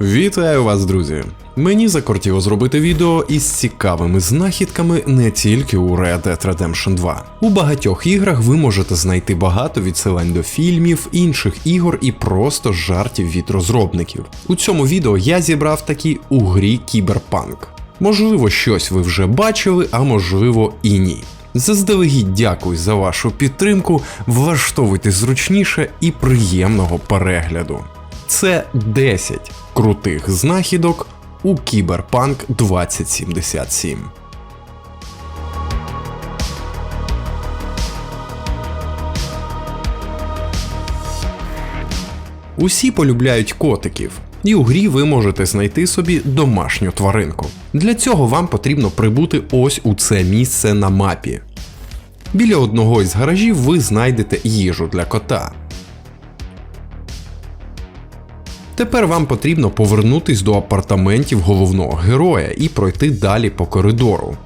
Вітаю вас, друзі! Мені закортіло зробити відео із цікавими знахідками не тільки у Red Dead Redemption 2. У багатьох іграх ви можете знайти багато відсилань до фільмів, інших ігор і просто жартів від розробників. У цьому відео я зібрав такі у грі Кіберпанк. Можливо, щось ви вже бачили, а можливо і ні. Заздалегідь дякую за вашу підтримку, влаштовуйте зручніше і приємного перегляду. Це 10 крутих знахідок у Кіберпанк 2077. Усі полюбляють котиків, і у грі ви можете знайти собі домашню тваринку. Для цього вам потрібно прибути ось у це місце на мапі. Біля одного із гаражів ви знайдете їжу для кота. Тепер вам потрібно повернутись до апартаментів головного героя і пройти далі по коридору.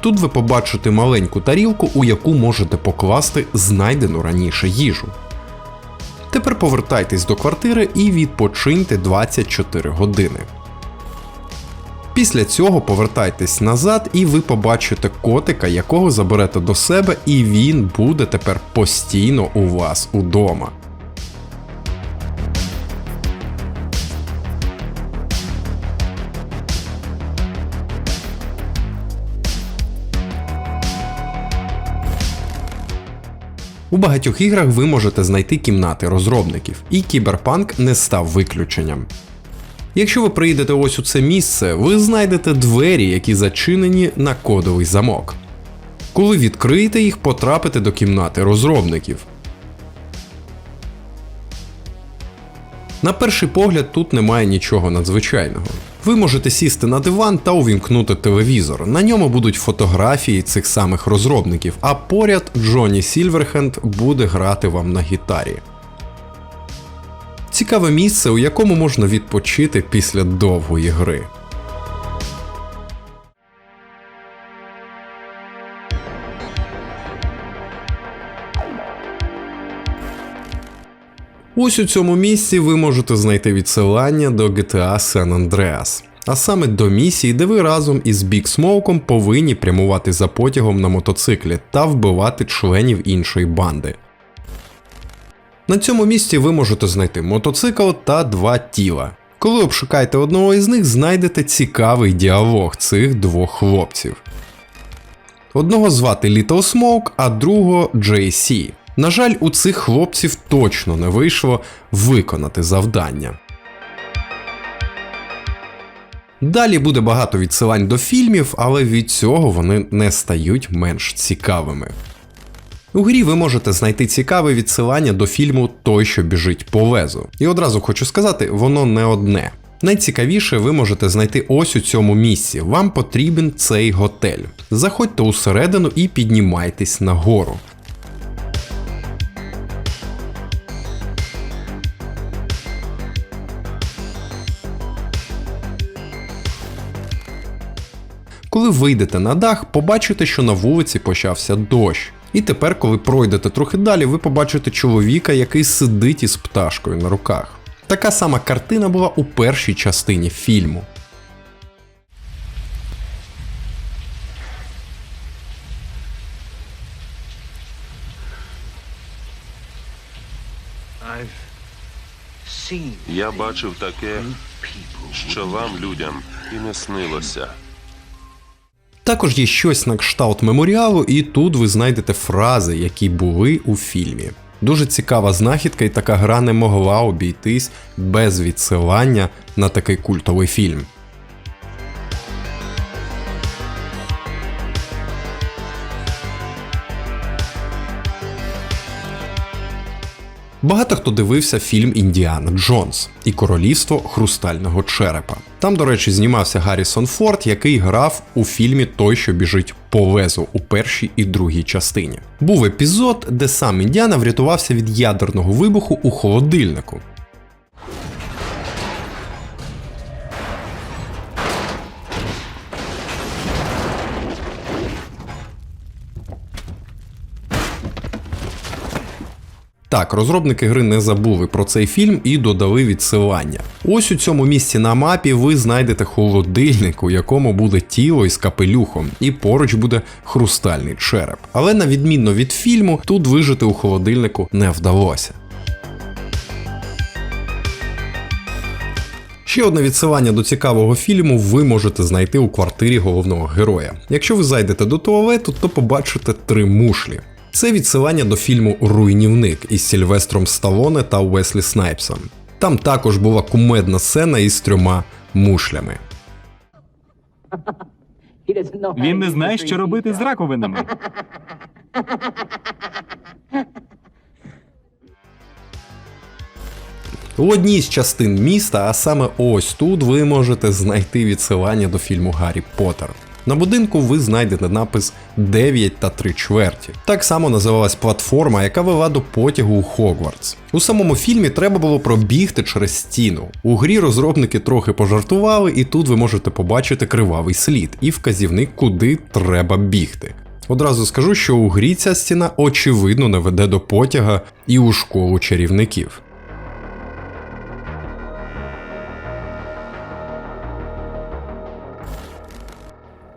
Тут ви побачите маленьку тарілку, у яку можете покласти знайдену раніше їжу. Тепер повертайтесь до квартири і відпочиньте 24 години. Після цього повертайтесь назад, і ви побачите котика, якого заберете до себе, і він буде тепер постійно у вас удома. У багатьох іграх ви можете знайти кімнати розробників, і Кіберпанк не став виключенням. Якщо ви приїдете ось у це місце, ви знайдете двері, які зачинені на кодовий замок. Коли відкриєте їх, потрапите до кімнати розробників. На перший погляд тут немає нічого надзвичайного. Ви можете сісти на диван та увімкнути телевізор. На ньому будуть фотографії цих самих розробників, а поряд Джонні Сільверхенд буде грати вам на гітарі. Цікаве місце, у якому можна відпочити після довгої гри. Ось у цьому місці ви можете знайти відсилання до GTA San Andreas, а саме до місії, де ви разом із Big Smoke повинні прямувати за потягом на мотоциклі та вбивати членів іншої банди. На цьому місці ви можете знайти мотоцикл та два тіла. Коли обшукаєте одного із них, знайдете цікавий діалог цих двох хлопців. Одного звати Little Smoke, а другого JC. На жаль, у цих хлопців точно не вийшло виконати завдання. Далі буде багато відсилань до фільмів, але від цього вони не стають менш цікавими. У грі ви можете знайти цікаве відсилання до фільму Той, що біжить по лезу. І одразу хочу сказати, воно не одне. Найцікавіше ви можете знайти ось у цьому місці. Вам потрібен цей готель. Заходьте усередину і піднімайтесь нагору. Коли вийдете на дах, побачите, що на вулиці почався дощ. І тепер, коли пройдете трохи далі, ви побачите чоловіка, який сидить із пташкою на руках. Така сама картина була у першій частині фільму. Я бачив таке, що вам, людям, і не снилося. Також є щось на кшталт меморіалу, і тут ви знайдете фрази, які були у фільмі. Дуже цікава знахідка, і така гра не могла обійтись без відсилання на такий культовий фільм. Багато хто дивився фільм Індіана Джонс і Королівство Хрустального Черепа. Там, до речі, знімався Гаррісон Форд, який грав у фільмі Той, що біжить по везу у першій і другій частині. Був епізод, де сам Індіана врятувався від ядерного вибуху у холодильнику. Так, розробники гри не забули про цей фільм і додали відсилання. Ось у цьому місці на мапі ви знайдете холодильник, у якому буде тіло із капелюхом, і поруч буде хрустальний череп. Але на відмінно від фільму, тут вижити у холодильнику не вдалося. Ще одне відсилання до цікавого фільму ви можете знайти у квартирі головного героя. Якщо ви зайдете до туалету, то побачите три мушлі. Це відсилання до фільму Руйнівник із Сільвестром Сталоне та Уеслі Снайпсом. Там також була кумедна сцена із трьома мушлями. Він не знає, що робити з раковинами. У одній з частин міста, а саме ось тут, ви можете знайти відсилання до фільму Гаррі Поттер. На будинку ви знайдете напис 9 та 3 чверті. Так само називалась платформа, яка вела до потягу у Хогвартс. У самому фільмі треба було пробігти через стіну. У грі розробники трохи пожартували, і тут ви можете побачити кривавий слід і вказівник, куди треба бігти. Одразу скажу, що у грі ця стіна очевидно не веде до потяга і у школу чарівників.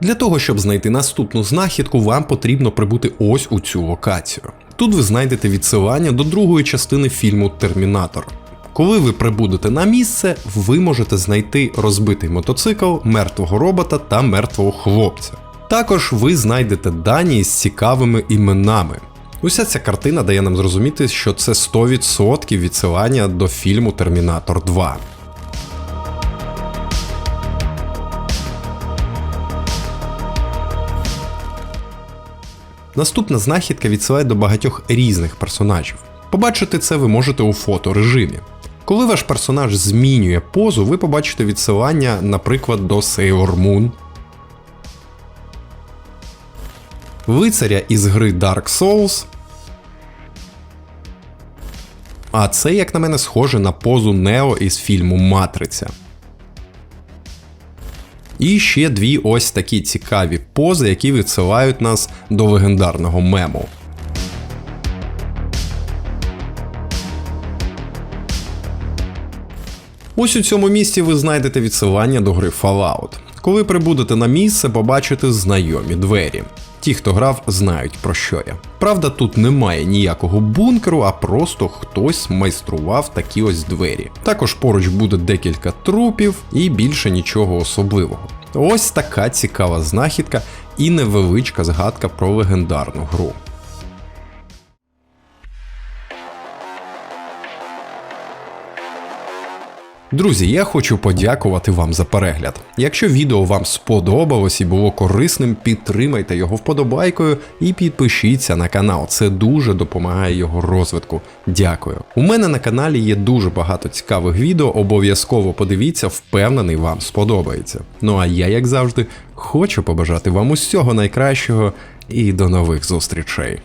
Для того, щоб знайти наступну знахідку, вам потрібно прибути ось у цю локацію. Тут ви знайдете відсилання до другої частини фільму Термінатор. Коли ви прибудете на місце, ви можете знайти розбитий мотоцикл, мертвого робота та мертвого хлопця. Також ви знайдете дані з цікавими іменами. Уся ця картина дає нам зрозуміти, що це 100% відсилання до фільму Термінатор 2. Наступна знахідка відсилає до багатьох різних персонажів. Побачити це ви можете у фоторежимі. Коли ваш персонаж змінює позу, ви побачите відсилання, наприклад, до Sailor Moon, лицаря із гри Dark Souls. А це, як на мене, схоже на позу Нео із фільму Матриця. І ще дві ось такі цікаві пози, які відсилають нас до легендарного мему. Ось у цьому місці ви знайдете відсилання до гри Fallout. Коли прибудете на місце, побачите знайомі двері. Ті, хто грав, знають про що я. Правда, тут немає ніякого бункеру, а просто хтось майстрував такі ось двері. Також поруч буде декілька трупів і більше нічого особливого. Ось така цікава знахідка і невеличка згадка про легендарну гру. Друзі, я хочу подякувати вам за перегляд. Якщо відео вам сподобалось і було корисним, підтримайте його вподобайкою і підпишіться на канал. Це дуже допомагає його розвитку. Дякую. У мене на каналі є дуже багато цікавих відео. Обов'язково подивіться, впевнений, вам сподобається. Ну а я, як завжди, хочу побажати вам усього найкращого і до нових зустрічей.